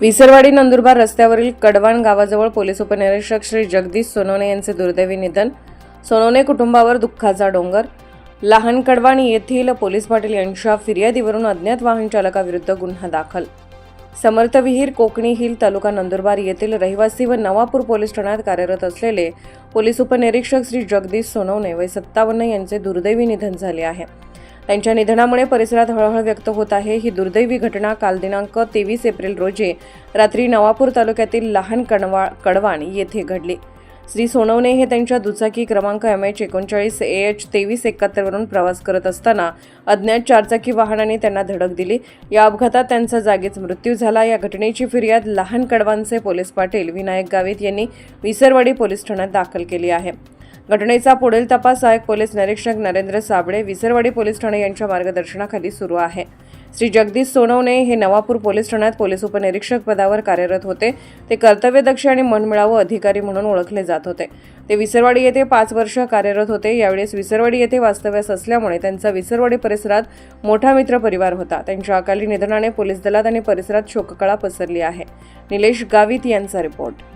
विसरवाडी नंदुरबार रस्त्यावरील कडवाण गावाजवळ पोलीस उपनिरीक्षक श्री जगदीश सोनवणे यांचे दुर्दैवी निधन. सोनवणे कुटुंबावर दुःखाचा डोंगर. लहान कडवाण येथील पोलीस पाटील यांच्या फिर्यादीवरून अज्ञात वाहन चालकाविरुद्ध गुन्हा दाखल. समर्थविहीर कोकणी हिल तालुका नंदुरबार येथील रहिवासी व नवापूर पोलीस ठाण्यात कार्यरत असलेले पोलीस उपनिरीक्षक श्री जगदीश सोनवणे वय सत्तावन्न यांचे दुर्दैवी निधन झाले आहे. त्यांच्या निधनामुळे परिसरात हळहळ व्यक्त होत आहे. ही दुर्दैवी घटना काल दिनांक तेवीस एप्रिल रोजी रात्री नवापूर तालुक्यातील लहान कणवा कडवाण येथे घडली. श्री सोनवणे हे त्यांच्या दुचाकी क्रमांक एम एच एकोणचाळीस ए एच तेवीस एकाहत्तरवरून प्रवास करत असताना अज्ञात चारचाकी वाहनाने त्यांना धडक दिली. या अपघातात त्यांचा जागीच मृत्यू झाला. या घटनेची फिर्याद लहान कडवांचे पोलीस पाटील विनायक गावित यांनी विसरवाडी पोलीस ठाण्यात दाखल केली आहे. घटनेचा पुढील तपास सहाय्यक पोलीस निरीक्षक नरेंद्र साबळे विसरवाडी पोलीस ठाणे यांच्या मार्गदर्शनाखाली सुरू आहे. श्री जगदीश सोनवणे हे नवापूर पोलीस ठाण्यात पोलीस उपनिरीक्षक पदावर कार्यरत होते. ते कर्तव्यदक्ष आणि मनमिळावू अधिकारी म्हणून ओळखले जात होते. ते विसरवाडी येथे पाच वर्ष कार्यरत होते. यावेळेस विसरवाडी येथे वास्तव्यास असल्यामुळे त्यांचा विसरवाडी परिसरात मोठा मित्र परिवार होता. त्यांच्या अकाली निधनाने पोलीस दलात आणि परिसरात शोककळा पसरली आहे. निलेश गावित यांचा रिपोर्ट.